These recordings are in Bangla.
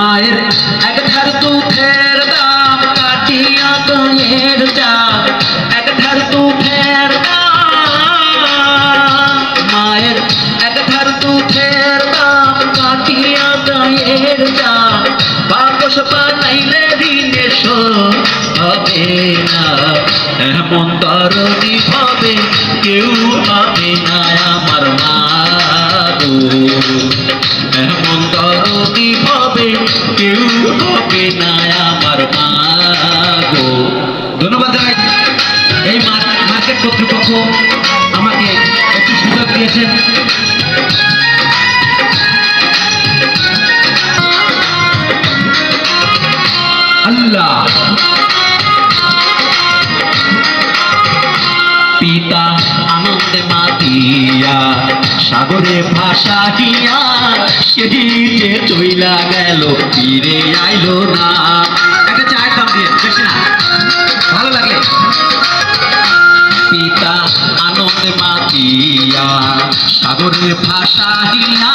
মায়ের এক ধার দুধের দাম কাটিয়া দইয়ের চাল এক ধার দুধের দাম, মায়ের এক ধার দুধের দাম কাটিয়া দইয়ের চাল বাপস বানাইলে ঋণে হবে না, এমন দরদি হবে, কেউ হবে না। কর্তৃপক্ষ আমাকে একটু সুযোগ দিয়েছেন। আল্লাহ। পিতা আনন্দে মাতিয়া, সাগরে ভাসাহিয়া সেই চইলা গেল, ফিরে আইলো না। পিতা আনন্দে মাতিয়া সাগরে ভাসাহিয়া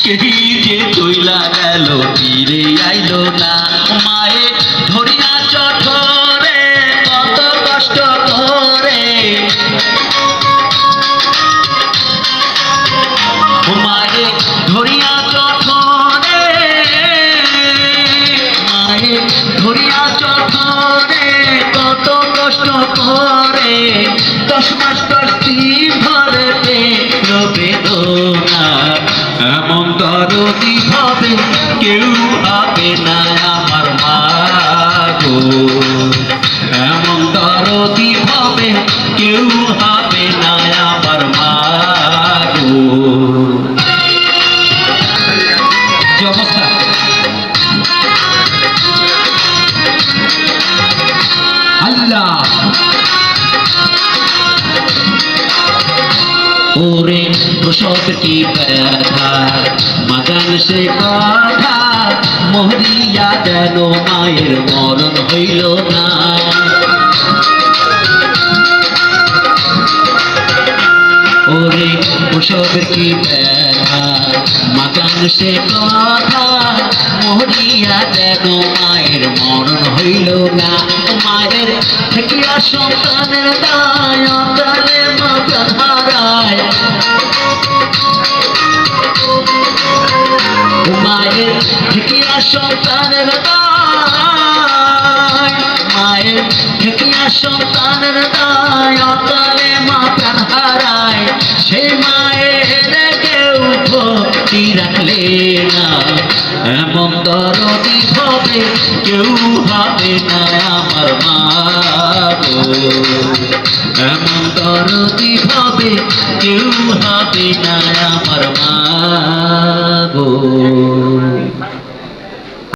সেই যে চইলা গেল, ফিরে আইলো না। মায়ে ধরিয়া চঠরে, কত কষ্ট করে। মায়ে ধরিয়া চঠরে, মায়ে ধরিয়া চঠরে, কত কষ্ট করে। দশ দিন ধরে বেদনা এমন দরদি হবে, কেউ হবে না আমার মা গো। এমন দরদি হবে, কেউ হবে না আমার মা গো। অবস্থা আল্লাহ ওরে প্রসব কি ব্যথা মাগান সে কথা মহরিয়া যেন মায়ের মরণ হইল না। ওরে প্রসব কি ব্যথা মাগান সে কথা মহরিয়া যেন মায়ের মরণ হইল না। মায়ের থেকিয়া সন্তানের দায় ধারায় মায়ের ঠিকিয়া সন্তানের দায়, মায়ের ঠিকিয়া সন্তানের দায় অকালে মা প্রাণ হারায়। সে মায়ের কেউ ভক্তি রাখলে না। এমন দরদি হবে কেউ হবে না আমার মা এমন দরদি হবে হবে কেউ হবে না আমার মা গো